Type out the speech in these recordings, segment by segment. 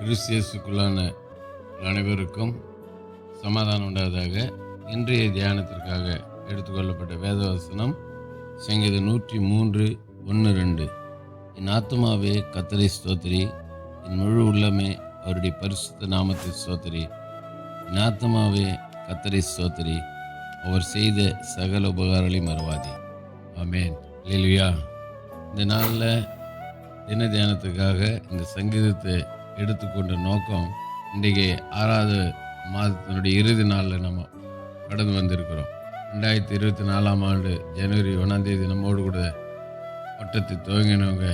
கிறிஸ்தியஸுக்குள்ளான அனைவருக்கும் சமாதானம் உண்டாததாக இன்றைய தியானத்திற்காக எடுத்துக்கொள்ளப்பட்ட வேதவசனம் சங்கீதம் நூற்றி மூன்று ஒன்று ரெண்டு. என் ஆத்மாவே கத்தரை ஸ்தோத்திரி. என் முழு உள்ளமே அவருடைய பரிசுத்த நாமத்தை ஸ்தோத்திரி. என் ஆத்மாவே கத்தரை ஸ்தோத்திரி. அவர் செய்த சகல உபகாரங்களையும் மறவாதே. ஆமேன். லேலுயா இந்த நாளில் தின தியானத்துக்காக இந்த சங்கீதத்தை எடுத்துக்கொண்ட நோக்கம் இன்றைக்கு ஆறாவது மாதத்தினுடைய இறுதி நாளில் நம்ம கடந்து வந்திருக்கிறோம். ரெண்டாயிரத்தி இருபத்தி நாலாம் ஆண்டு ஜனவரி ஒன்றாந்தேதி நம்மோடு கூட ஓட்டத்தை துவங்கினவங்க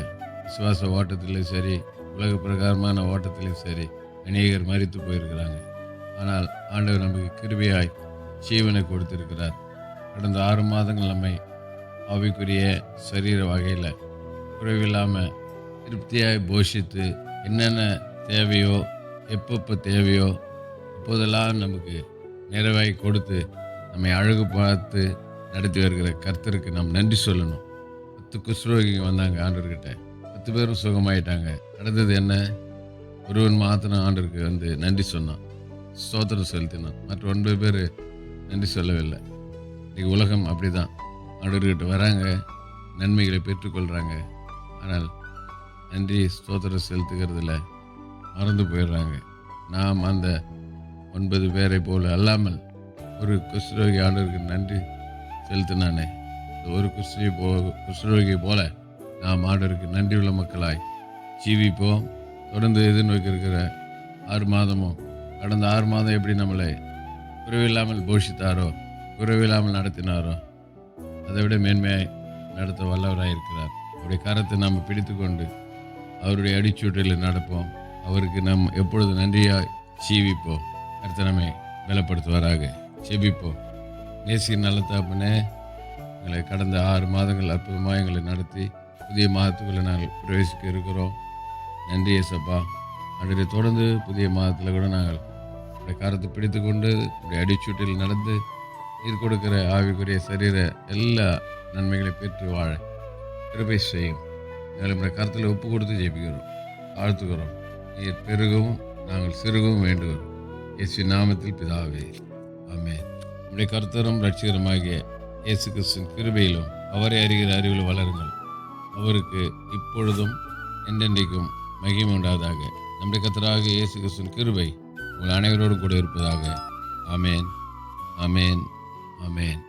விசுவாச ஓட்டத்திலையும் சரி உலக பிரகாரமான ஓட்டத்திலையும் சரி அநேகர் மறித்து போயிருக்கிறாங்க. ஆனால் ஆண்டவர் நமக்கு கிருபியாய் ஜீவனை கொடுத்திருக்கிறார். கடந்த ஆறு மாதங்கள் நம்மை ஆவிக்குரிய சரீர வகையில் குறைவில்லாமல் திருப்தியாய் போஷித்து என்னென்ன தேவையோ எப்பப்போ தேவையோ அப்போதெல்லாம் நமக்கு நிறைவாய் கொடுத்து நம்மை அழகு பார்த்து நடத்தி வருகிற கர்த்தருக்கு நாம் நன்றி சொல்லணும். பத்து குஷ்ரோகிங்க வந்தாங்க ஆண்டர்கிட்ட பத்து பேரும் சுகமாயிட்டாங்க. நடந்தது என்ன? ஒருவன் மாத்திரம் ஆண்டருக்கு வந்து நன்றி சொன்னான். ஸ்தோத்திரம் செலுத்தினான். மற்ற ஒன்பது பேர் நன்றி சொல்லவில்லை. இன்றைக்கி உலகம் அப்படி தான் ஆண்டர்கிட்ட வராங்க. நன்மைகளை பெற்றுக்கொள்கிறாங்க ஆனால் நன்றி ஸ்தோத்திரம் செலுத்துகிறதுல மறந்து போயிடுறாங்க. நாம் அந்த ஒன்பது பேரை போல அல்லாமல் ஒரு குஷ்ரோகி நன்றி செலுத்தினானே. ஒரு குஷ்ரோகி போ குஷ்ரோகி போல நாம் ஆண்டவருக்கு நன்றி உள்ள மக்களாய் ஜீவிப்போம். தொடர்ந்து எதிர்நோக்கி இருக்கிற ஆறு மாதமும் கடந்த ஆறு மாதம் எப்படி நம்மளை குறைவில்லாமல் போஷித்தாரோ குறைவில்லாமல் நடத்தினாரோ அதை விட மேன்மையாய் நடத்த வல்லவராக இருக்கிறார் அவருடைய கரத்தை நாம் பிடித்து கொண்டு அவருடைய அடிச்சூட்டில் நடப்போம். அவருக்கு நாம் எப்பொழுது நன்றியாய் ஜீவிப்போம் அடுத்த நம்மை பலப்படுத்துவாராக. செபிப்போம் நேசிய நல்ல தாப்பனே எங்களை கடந்த ஆறு மாதங்கள் அற்புதமாக எங்களை நடத்தி புதிய மாதத்துக்குள்ளே நாங்கள் பிரவேசிக்க இருக்கிறோம். நன்றி ஏசப்பா அன்றைய தொடர்ந்து புதிய மாதத்தில் கூட நாங்கள் உடைய கரத்தை பிடித்து கொண்டு உடைய அடிச்சூட்டில் நடந்து நீர் கொடுக்கிற ஆவிக்குரிய சரீர எல்லா நன்மைகளை பெற்று வாழ கிருபை செய்யும். எங்களை கருத்தில் ஒப்பு கொடுத்து ஜெபிக்கிறோம். வாழ்த்துக்கிறோம். நீர் பெருகவும் நாங்கள் சிறுகவும் வேண்டும் இயேசு நாமத்தில் பிதாவே ஆமே நம்முடைய கர்த்தரும் ரட்சிகரமாகிய இயேசு கிறிஸ்துவின் கிருபையிலும் அவரை அறிகிற அறிவில் வளருங்கள். அவருக்கு இப்பொழுதும் என்றென்றைக்கும் மகிமை உண்டாதாக நம்முடைய கத்தராக இயேசு கிறிஸ்துவின் கிருபை உங்கள் அனைவரோடும் கூட இருப்பதாக. ஆமேன் ஆமேன் ஆமேன்.